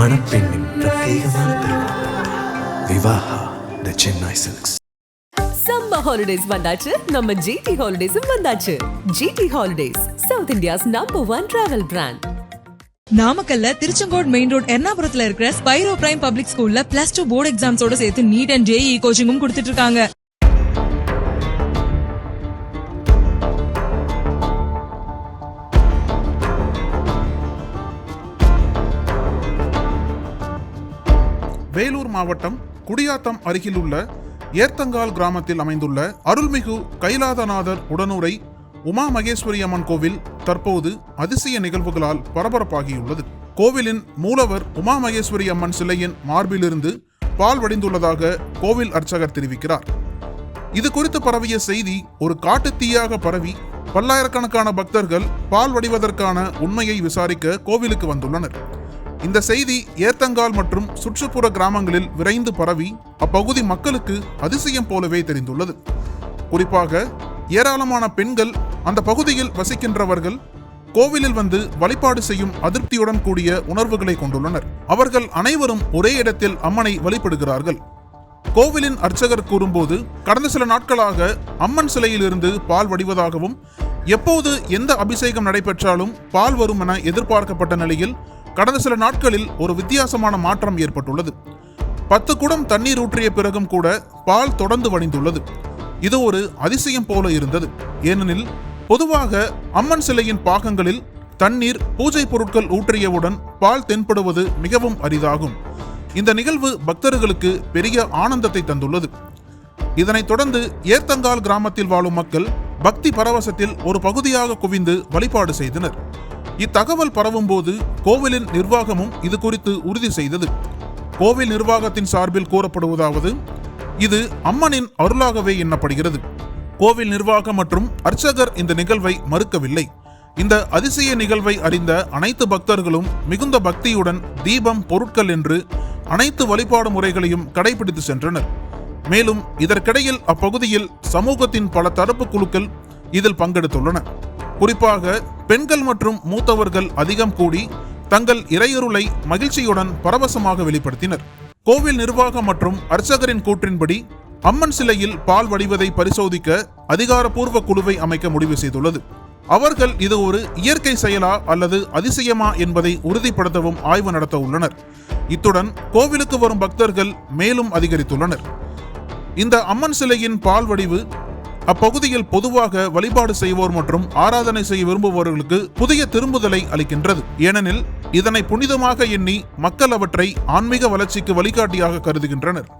மணப்பெண்ணின் பிரத்யேகமான திருமணம். Vivaha the Chennai silks summer holidays வந்தாச்சு. நம்ம ஜிடி ஹாலிடேஸும் வந்தாச்சு. GT holidays south India's number one travel brand நாமக்கல்ல திருச்செங்கோடு மெயின் ரோட் எர்ணாபுரத்துல இருக்கிற ஸ்பைரோ பிரைம் பப்ளிக் ஸ்கூல்ல பிளஸ் டூ போர்டு எக்ஸாம்ஸோட சேர்த்து நீட் அண்ட் ஜேஇ கோச்சிங்கும் கொடுத்துட்டு இருக்காங்க. வேலூர் மாவட்டம் குடியாத்தம் அருகிலுள்ள ஏர்த்தங்கால் கிராமத்தில் அமைந்துள்ள அருள்மிகு கைலாதநாதர் உடனுரை உமா மகேஸ்வரி அம்மன் கோவில் தற்போது அதிசய நிகழ்வுகளால் பரபரப்பாகியுள்ளது. கோவிலின் மூலவர் உமா மகேஸ்வரி அம்மன் சிலையின் மார்பிலிருந்து பால் வடிந்துள்ளதாக கோவில் அர்ச்சகர் தெரிவிக்கிறார். இது குறித்து பரவிய செய்தி ஒரு காட்டுத் தீயாக பரவி பல்லாயிரக்கணக்கான பக்தர்கள் பால் வடிவதற்கான உண்மையை விசாரிக்க கோவிலுக்கு வந்துள்ளனர். இந்த செய்தி ஏத்தங்கால் மற்றும் சுற்றுப்புற கிராமங்களில் விரைந்து பரவி அப்பகுதி மக்களுக்கு அதிசயம் போலவே தெரிந்துள்ளது. குறிப்பாக ஏராளமான பெண்கள் அந்த பகுதியில் வசிக்கின்றவர்கள் கோவிலில் வந்து வழிபாடு செய்யும் அதிருப்தியுடன் கூடிய உணர்வுகளை கொண்டுள்ளனர். அவர்கள் அனைவரும் ஒரே இடத்தில் அம்மனை வழிபடுகிறார்கள். கோவிலின் அர்ச்சகர் கூறும்போது கடந்த சில நாட்களாக அம்மன் சிலையிலிருந்து பால் வடிவதாகவும் எப்போது எந்த அபிஷேகம் நடைபெற்றாலும் பால் வரும் என எதிர்பார்க்கப்பட்ட நிலையில் கடந்த சில நாட்களில் ஒரு வித்தியாசமான மாற்றம் ஏற்பட்டுள்ளது. பத்து குடம் தண்ணீர் ஊற்றிய பிறகும் கூட பால் தொடர்ந்து வடிந்துள்ளது. இது ஒரு அதிசயம் போல இருந்தது. ஏனெனில் பொதுவாக அம்மன் சிலையின் பாகங்களில் தண்ணீர் பூஜை பொருட்கள் ஊற்றியவுடன் பால் தென்படுவது மிகவும் அரிதாகும். இந்த நிகழ்வு பக்தர்களுக்கு பெரிய ஆனந்தத்தை தந்துள்ளது. இதனைத் தொடர்ந்து ஏத்தங்கால் கிராமத்தில் வாழும் மக்கள் பக்தி பரவசத்தில் ஒரு பகுதியாக குவிந்து வழிபாடு செய்தனர். இத்தகவல் பரவும்போது கோவிலின் நிர்வாகமும் இது குறித்து உறுதி செய்தது. கோவில் நிர்வாகத்தின் சார்பில் கூறப்படுவதாவது இது அம்மனின் அருளாகவே எண்ணப்படுகிறது. கோவில் நிர்வாகம் மற்றும் அர்ச்சகர் இந்த நிகழ்வை மறுக்கவில்லை. இந்த அதிசய நிகழ்வை அறிந்த அனைத்து பக்தர்களும் மிகுந்த பக்தியுடன் தீபம் பொருட்கள் என்று அனைத்து வழிபாடு முறைகளையும் கடைபிடித்து சென்றனர். மேலும் இதற்கிடையில் அப்பகுதியில் சமூகத்தின் பல தரப்பு குழுக்கள் இதில் பங்கெடுத்துள்ளன. குறிப்பாக பெண்கள் மற்றும் மூத்தவர்கள் அதிகம் கூடி தங்கள் இறையருளை மகிழ்ச்சியுடன் பரவசமாக வெளிப்படுத்தினர். கோவில் நிர்வாகம் மற்றும் அர்ச்சகரின் கூற்றின்படி அம்மன் சிலையில் பால் வடிவதை பரிசோதிக்க அதிகாரப்பூர்வ குழுவை அமைக்க முடிவு செய்துள்ளது. அவர்கள் இது ஒரு இயற்கை செயலா அல்லது அதிசயமா என்பதை உறுதிப்படுத்தவும் ஆய்வு நடத்த உள்ளனர். இத்துடன் கோவிலுக்கு வரும் பக்தர்கள் மேலும் அதிகரித்துள்ளனர். இந்த அம்மன் சிலையின் பால் வடிவு அப்பகுதியில் பொதுவாக வழிபாடு செய்வோர் மற்றும் ஆராதனை செய்ய விரும்புபவர்களுக்கு புதிய திரும்புதலை அளிக்கின்றது. ஏனெனில் இதனை புனிதமாக எண்ணி மக்கள் அவற்றை ஆன்மீக வளர்ச்சிக்கு வழிகாட்டியாக கருதுகின்றனர்.